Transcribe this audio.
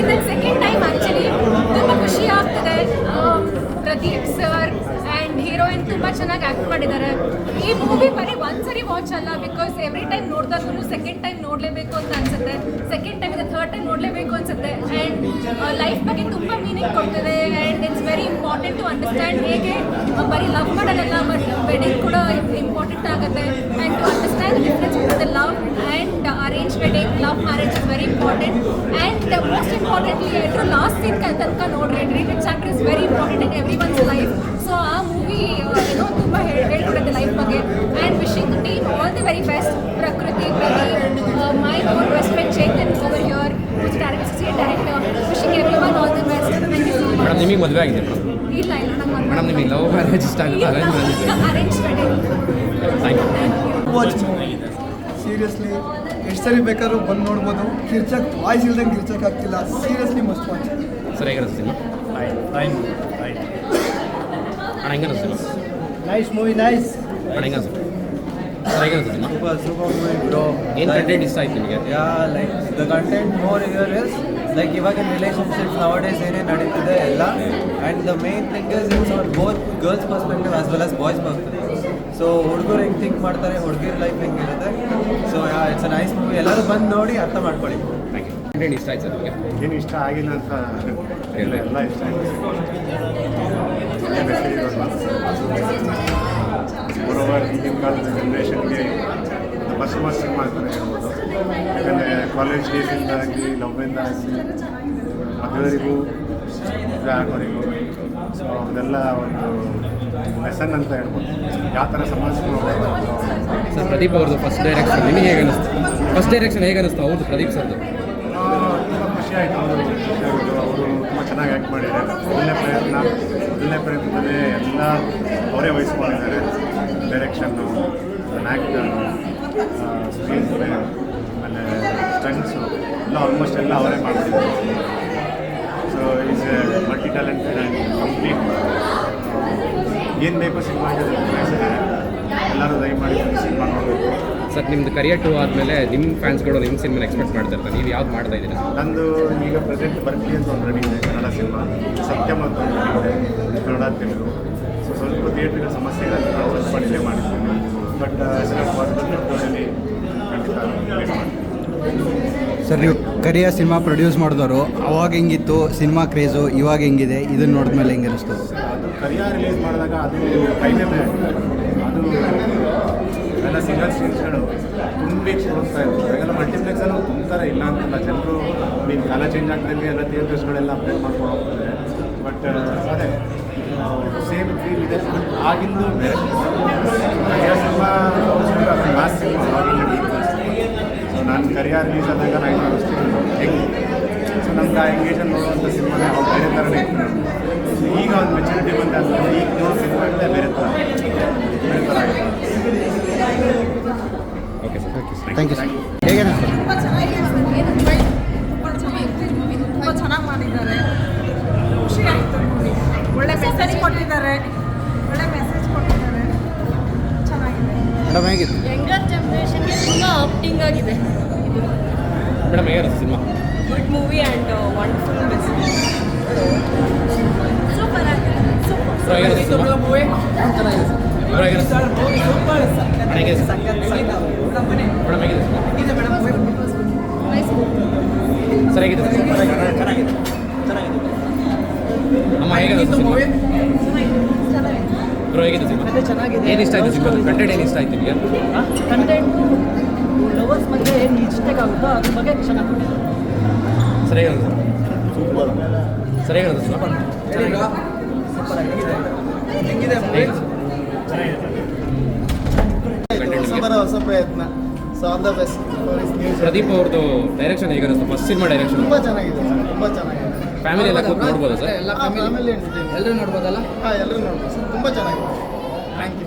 ಇದು second time actually ತುಂಬ ಖುಷಿ ಆಗ್ತಿದೆ. Um, Pradeep sir and heroine ತುಂಬ ಚೆನ್ನಾಗಿ ಆ್ಯಕ್ಟ್ ಮಾಡಿದ್ದಾರೆ. ಈ ಮೂವಿ ಬರೀ ಒಂದ್ಸರಿ ವಾಚ್ ಅಲ್ಲ ಬಿಕಾಸ್ ಎವ್ರಿ ಟೈಮ್ ನೋಡಿದಾಗೂ ಸೆಕೆಂಡ್ ಟೈಮ್ ನೋಡಲೇಬೇಕು ಅಂತ ಅನ್ಸುತ್ತೆ. ಸೆಕೆಂಡ್ ಟೈಮ್ ಥರ್ಡ್ ಟೈಮ್ ನೋಡಲೇಬೇಕು ಅನ್ಸುತ್ತೆ. ಆ್ಯಂಡ್ ಲೈಫ್ ಬಗ್ಗೆ ತುಂಬ ಮೀನಿಂಗ್ ಕೊಡ್ತದೆ. And it's very important to understand ಹೇಗೆ ಬರಿ ಬರೀ ಲವ್ ಮಾಡೋದಲ್ಲ ಬಟ್ ವೆಡ್ಡಿಂಗ್ ಕೂಡ ಇಂಪಾರ್ಟೆಂಟ್ ಆಗುತ್ತೆ. And to understand difference love and arrange wedding love marriage is very important and most importantly ಎಲ್ಲರೂ ಲಾಸ್ಟ್ ಸೀನ್ ತನಕ ನೋಡ್ರಿ treatment chapter is very important in every one's life so ಆ movie ಏನೋ ತುಂಬ ಹೇಳ್ಕೊಡುತ್ತೆ life ಬಗ್ಗೆ. And wishing team all the very best Prakruthi Pradeep my own respect Chetan over here which director wishing every one all the best thank you so much ನಿಮಗೆ ಮದುವೆ ಆಗಿದೆ ಇಲ್ಲ ಇಲ್ಲ ನಂಗೆ ಮೇಡಮ್ ನಿಮಗೆ ಲವ್ ಮ್ಯಾರೇಜ್ ಇಷ್ಟ ಆಗುತ್ತೆ arrange marriage arrange wedding thank you thank you watch seriously ಎಷ್ಟು ಸರಿ ಬೇಕಾದ್ರೂ ಬಂದು ನೋಡ್ಬೋದು. ಕಿರ್ಚಕ್ ವಾಯ್ಸ್ ಇಲ್ದಂಗೆ ಕಿರ್ಚಕ್ ಆಗ್ತಿಲ್ಲ. ಸೀರಿಯಸ್ಲಿ ಮಸ್ಟ್ ವಾಚ್ ಸರ್ ಅಣ್ಣ ಹೆಂಗೆ ನೈಸ್ ಮೂವಿ ನೈಸ್ ಅಣ್ಣ ಹೆಂಗೆ ಅನಿಸ್ತು ಸರ್ ಹೇಗೆ ಅನಿಸ್ತೀನಿ Super, super movie, bro. ಏನು ಕಂಟೆಂಟ್ ಇಷ್ಟ ಆಯ್ತು ನಿಮಗೆ? Yeah like the content more your is like ಇವಾಗ ರಿಲೇಶನ್ಶಿಪ್ ನವಡೇಸ್ ಏನೇ ನಡೀತಿದೆ ಎಲ್ಲ. And the main thing is it's our both girls perspective as well as boys perspective so ಹುಡುಗರು ಹೆಂಗೆ ಥಿಂಕ್ ಮಾಡ್ತಾರೆ ಹುಡುಗಿರ ಲೈಫ್ ಹೆಂಗಿರುತ್ತೆ so it's a nice movie ಎಲ್ಲರೂ ಬಂದು ನೋಡಿ ಅರ್ಥ ಮಾಡ್ಕೊಳ್ಳಿ. ಥ್ಯಾಂಕ್ ಯು ಕಂಟೆಂಟ್ ಇಷ್ಟ ಆಯ್ತು ನಿಮಗೆ? ಏನು ಇಷ್ಟ ಆಗಿಲ್ಲ ಅಂತ ಇಲ್ಲ ಎಲ್ಲ ಇಷ್ಟ ಬರೋವರ್ ಹಿಂದಿನ ಕಾಲದ ಜನ್ರೇಷನ್ಗೆ ತುಂಬ ಬಸ್ ಬಸ್ ಸಿನಿಮಾ ಅಂತಲೇ ಹೇಳ್ಬೋದು. ಯಾಕಂದರೆ ಕಾಲೇಜ್ ಡೇಸಿಂದಾಗಿ ಲವ್ವಿಂದ ಆಗಲಿ ಮದುವೆವರೆಗೂ ಮದುವೆ ಆಗೋರಿಗೂ ಸೊ ಅದೆಲ್ಲ ಒಂದು ಲೆಸನ್ ಅಂತ ಹೇಳ್ಬೋದು. ಯಾವ ಥರ ಹೋಗ್ಬೇಕು ಸರ್ ಪ್ರದೀಪ್ ಅವ್ರದ್ದು ಫಸ್ಟ್ ಡೈರೆಕ್ಷನ್ ನಿಮಗೆ ಹೇಗೆ ಅನಿಸ್ತು? ಫಸ್ಟ್ ಡೈರೆಕ್ಷನ್ ಹೇಗೆ ಅನಿಸ್ತು? ಅವ್ರದ್ದು ಪ್ರದೀಪ್ ಸರ್ದು. ತುಂಬ ಖುಷಿ ಆಯಿತು ಅವರು ಅವರು ತುಂಬ ಚೆನ್ನಾಗಿ ಆ್ಯಕ್ಟ್ ಮಾಡಿದ್ದಾರೆ. ಒಳ್ಳೆ ಪ್ರಯತ್ನ ಒಳ್ಳೆ ಪ್ರಯತ್ನದಲ್ಲಿ ಎಲ್ಲ ಅವರೇ ವಹಿಸ್ಕೊಂಡಿದ್ದಾರೆ. ಡೈರೆಕ್ಷನ್ನು ಆ್ಯಕ್ಟರ್ ಸ್ಕ್ರೀನ್ ಪ್ಲೇ ಆಮೇಲೆ ಸ್ಟಂಟ್ಸು ಎಲ್ಲ ಆಲ್ಮೋಸ್ಟ್ ಎಲ್ಲ ಅವರೇ ಮಾಡ್ತಿದ್ದಾರೆ. ಮಲ್ಟಿ ಆ್ಯಂಡ್ ಆ್ಯಂಡ್ ಕಂಪ್ಲೀಟ್ ಏನು ಬೇಕು ಸಿನಿಮಾ ಎಲ್ಲರೂ ದಯಮಾಡಿ ಸಿನಿಮಾ ನೋಡಬೇಕು. ಸರ್ ನಿಮ್ದು ಕರಿಯರ್ ಟೂ ಆದಮೇಲೆ ನಿಮ್ಮ ಫ್ಯಾನ್ಸ್ಗಳು ನಿಮ್ಮ ಸಿನಿಮಾ ಎಕ್ಸ್ಪೆಕ್ಟ್ ಮಾಡ್ತಾ ಇರ್ತಾರೆ. ನೀವು ಯಾವ್ದು ಮಾಡ್ತಾ ಇದ್ದೀರಾ? ನಂದು ಈಗ ಪ್ರೆಸೆಂಟ್ ಬರ್ತೀನಿ ಅಂತ ಒಂದು ರೆಡಿ ಇದೆ ಕನ್ನಡ ಸಿನಿಮಾ. ಸತ್ಯ ಮತ್ತು ರೆಡಿ ಇದೆ ಕನ್ನಡ ತೆಲುಗು. ಸೊ ಸ್ವಲ್ಪ ಥಿಯೇಟ್ರಿನ ಸಮಸ್ಯೆಗಳನ್ನು ಸ್ವಲ್ಪ ಡಿಲೇ ಬಟ್ ಸರ್, ನೀವು ಕರಿಯ ಸಿನಿಮಾ ಪ್ರೊಡ್ಯೂಸ್ ಮಾಡಿದವರು, ಅವಾಗ ಹೆಂಗಿತ್ತು, ಸಿನಿಮಾ ಕ್ರೇಜು ಇವಾಗ ಹೆಂಗಿದೆ, ಇದನ್ನ ನೋಡಿದ್ಮೇಲೆ ಹೆಂಗೆ ಅನಿಸ್ತು? ಅದು ಕರಿಯ ರಿಲೀಸ್ ಮಾಡಿದಾಗ ಅದು ಅದು ಎಲ್ಲ ಸಿಂಗಲ್ ಸ್ಕ್ರೀನ್ಸ್ಗಳು ತುಂಬಿ ಹೋಗ್ತಾ ಇತ್ತು ಇವಾಗೆಲ್ಲ ಮಲ್ಟಿಪ್ಲೆಕ್ಸಲ್ಲೂ ತುಂಬ್ತಾರೆ ಇಲ್ಲ ಅಂತಲ್ಲ, ಜನರು ಮೀನ್ ಕಾಲ ಚೇಂಜ್ ಆಗ್ತೈತಿ ಎಲ್ಲ ಥಿಯೇಟರ್ಸ್ಗಳೆಲ್ಲ ಅಪ್ಡೇಟ್ ಮಾಡ್ಕೊಂಡು ಬಟ್ ಅದೇ ಸೇಮ್ ಫೀಲ್ ಇದೆ. ಆಗಿಂದು ಬೇರೆ. Cinema last cinema. ಸೊ ನಾನು ಕರಿಯರ್ ರಿಲೀಸ್ ಆದಾಗ ನಾನು ಹೆಂಗೆ? ಸೊ ನಮ್ಗೆ ಆ ಎಂಗೇಜಲ್ಲಿ ನೋಡುವಂಥ ಸಿನಿಮಾನೇ ಅವ್ರು ಬೇರೆ ಥರನೇ ಇತ್ತು. ಈಗ ಒಂದು ಮೆಚುರಿಟಿ ಬಂದ ಈಗ ನೋಡೋ ಸಿನಿಮಾಗಳೇ ಮೇಡಮ್ ಹೇಗಿದೆ ಯಂಗರ್ ಜನ್ರೇಷನ್ಗೆ ತುಂಬ ಆಪ್ಟಿಂಗ್ ಆಗಿದೆ. ಮೇಡಮ್ ಹೇಗೆ ಅನಿಸ್ತು cinema good movie and wonderful message super ಆಗಿದೆ. ಸೂಪರ್ ಬ್ರೋ ಹೇಗೆ ಚೆನ್ನಾಗಿದೆ ಚೆನ್ನಾಗಿದೆ ಮೇಡಮ್ ಹೇಗಿದೆ ಸರ್ ಹೇಗಿದೆ ಸಿನಿಮಾ. ಚೆನ್ನಾಗಿದೆ. ಏನು ಇಷ್ಟ ಆಯ್ತು ಸಿನಿಮಾ ಕಂಟೆಂಟ್ ಏನು ಇಷ್ಟ ಆಯ್ತು ನಿಮಗೆ? ಕಂಟೆಂಟು ಲವರ್ಸ್ ಮಧ್ಯೆ ಏನು ಮಿಸ್ಟೇಕ್ ಆಗುತ್ತೋ ಅದ್ರ ಬಗ್ಗೆ ಚೆನ್ನಾಗಿ ಕೊಟ್ಟಿದ್ದಾರೆ. Sir super. ಅನಿಸ್ತು ಸರ್? Content ನಿಮ್ಗೆ? ಹೊಸ ಪ್ರಯತ್ನ. So all the best Pradeep ಅವ್ರದ್ದು ಡೈರೆಕ್ಷನ್ ಹೇಗೆ ಅನಿಸ್ತು ಫಸ್ಟ್ ಸಿನಿಮಾ ಡೈರೆಕ್ಷನ್ ತುಂಬ ಚೆನ್ನಾಗಿದೆ ಸರ್ ತುಂಬ ಚೆನ್ನಾಗಿದೆ. ಫ್ಯಾಮಿಲಿ ಎಲ್ಲ ಕೂತ್ ನೋಡ್ಬೋದಾ ಸರ್? ಫ್ಯಾಮಿಲಿ ಎಲ್ಲರೂ ನೋಡ್ಬೋದಲ್ಲ? ಹಾಂ ಎಲ್ಲರೂ ನೋಡ್ಬೋದು ಸರ್. ತುಂಬ ಚೆನ್ನಾಗಿದೆ. Thank you